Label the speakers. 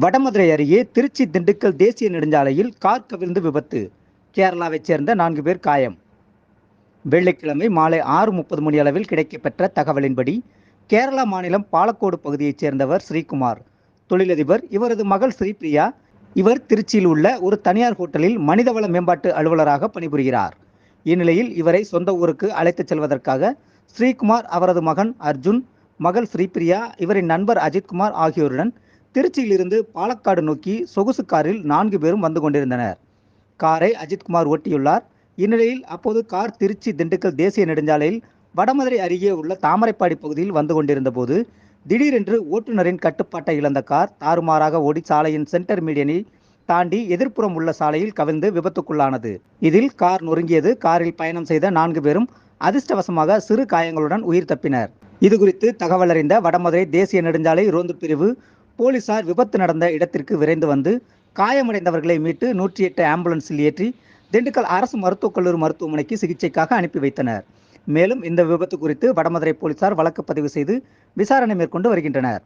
Speaker 1: வடமதுரை அருகே திருச்சி திண்டுக்கல் தேசிய நெடுஞ்சாலையில் கார் கவிழ்ந்து விபத்து. கேரளாவைச் சேர்ந்த நான்கு பேர் காயம். வெள்ளிக்கிழமை மாலை ஆறு முப்பது மணி அளவில் கிடைக்கப்பெற்ற தகவலின்படி கேரளா மாநிலம் பாலக்கோடு பகுதியைச் சேர்ந்தவர் ஸ்ரீகுமார். தொழிலதிபர் இவரது மகள் ஸ்ரீபிரியா இவர் திருச்சியில் உள்ள ஒரு தனியார் ஹோட்டலில் மனிதவள மேம்பாட்டு அலுவலராக பணிபுரிகிறார். இந்நிலையில் இவரை சொந்த ஊருக்கு அழைத்துச் செல்வதற்காக ஸ்ரீகுமார் அவரது மகன் அர்ஜுன் மகள் ஸ்ரீபிரியா இவரின் நண்பர் அஜித்குமார் ஆகியோருடன் திருச்சியிலிருந்து பாலக்காடு நோக்கி சொகுசு காரில் நான்கு பேரும் வந்து கொண்டிருந்தனர். காரை அஜித்குமார் ஓட்டியுள்ளார். இந்நிலையில் அப்போது கார் திருச்சி திண்டுக்கல் தேசிய நெடுஞ்சாலையில் வடமதுரை அருகே உள்ள தாமரைப்பாடி பகுதியில் வந்து கொண்டிருந்த போது திடீரென்று ஓட்டுநரின் கட்டுப்பாட்டை இழந்த கார் தாறுமாறாக ஓடி சாலையின் சென்டர் மீடியனை தாண்டி எதிர்ப்புறம் உள்ள சாலையில் கவிழ்ந்து விபத்துக்குள்ளானது. இதில் கார் நொறுங்கியது. காரில் பயணம் செய்த நான்கு பேரும் அதிர்ஷ்டவசமாக சிறு காயங்களுடன் உயிர் தப்பினர். இதுகுறித்து தகவல் அறிந்த வடமதுரை தேசிய நெடுஞ்சாலை ரோந்து பிரிவு போலீசார் விபத்து நடந்த இடத்திற்கு விரைந்து வந்து காயமடைந்தவர்களை மீட்டு நூற்றி எட்டு ஆம்புலன்ஸில் ஏற்றி திண்டுக்கல் அரசு மருத்துவக் கல்லூரி மருத்துவமனைக்கு சிகிச்சைக்காக அனுப்பி வைத்தனர். மேலும் இந்த விபத்து குறித்து வடமதுரை போலீசார் வழக்கு பதிவு செய்து விசாரணை மேற்கொண்டு வருகின்றனர்.